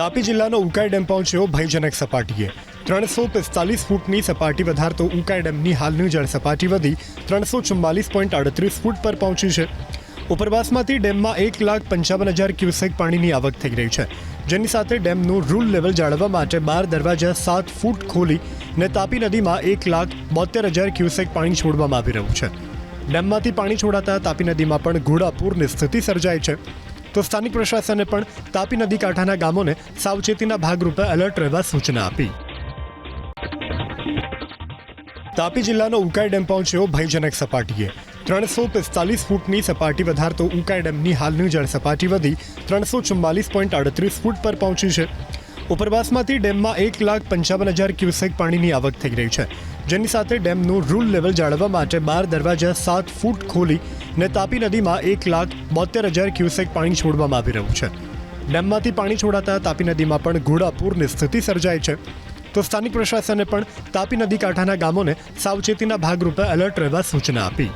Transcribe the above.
તાપી જિલ્લાનો ઉકાઈ ડેમ પહોંચ્યો ભયજનક સપાટીએ. ત્રણસો પિસ્તાલીસ ફૂટની સપાટી વધારતો ઉકાઈ ડેમની હાલની જળ સપાટી વધી ત્રણસો ચુમ્માલીસ પોઈન્ટ આડત્રીસ ફૂટ પર પહોંચી છે. ઉપરવાસમાંથી ડેમમાં એક લાખ પંચાવન હજાર ક્યુસેક પાણીની આવક થઈ રહી છે. જેની સાથે ડેમનું રૂલ લેવલ જાળવવા માટે બાર દરવાજા સાત ફૂટ ખોલી ને તાપી નદીમાં એક લાખ બોતેર હજાર ક્યુસેક પાણી છોડવામાં આવી રહ્યું છે. ડેમમાંથી પાણી છોડાતા તાપી નદીમાં પણ ઘોડાપૂરની સ્થિતિ સર્જાઈ છે. તો સ્થાનિક પ્રશાસને પણ તાપી નદી કાંઠાના ગામોને સાવચેતીના ભાગરૂપે એલર્ટ રહેવા સૂચના આપી. તાપી જિલ્લાનો ઉકાઈ ડેમ પહોંચ્યો ભયજનક સપાટીએ. ત્રણસો પિસ્તાલીસ ફૂટની સપાટી વધારતો ઉકાઈ ડેમની હાલની જળ સપાટી વધી ત્રણસો ચુમ્માલીસ પોઈન્ટ આડત્રીસ ફૂટ પર પહોંચી છે. ઉપરવાસમાંથી ડેમમાં એક લાખ પંચાવન હજાર ક્યુસેક પાણીની આવક થઈ રહી છે. જેની સાથે ડેમનું રૂલ લેવલ જાળવવા માટે બાર દરવાજા સાત ફૂટ ખોલી ને તાપી નદીમાં એક લાખ બોતેર હજાર ક્યુસેક પાણી છોડવામાં આવી રહ્યું છે. ડેમમાંથી પાણી છોડાતા તાપી નદીમાં પણ ઘોડાપૂરની સ્થિતિ સર્જાઈ છે. તો સ્થાનિક પ્રશાસને પણ તાપી નદી કાંઠાના ગામોને સાવચેતીના ભાગરૂપે એલર્ટ રહેવા સૂચના આપી.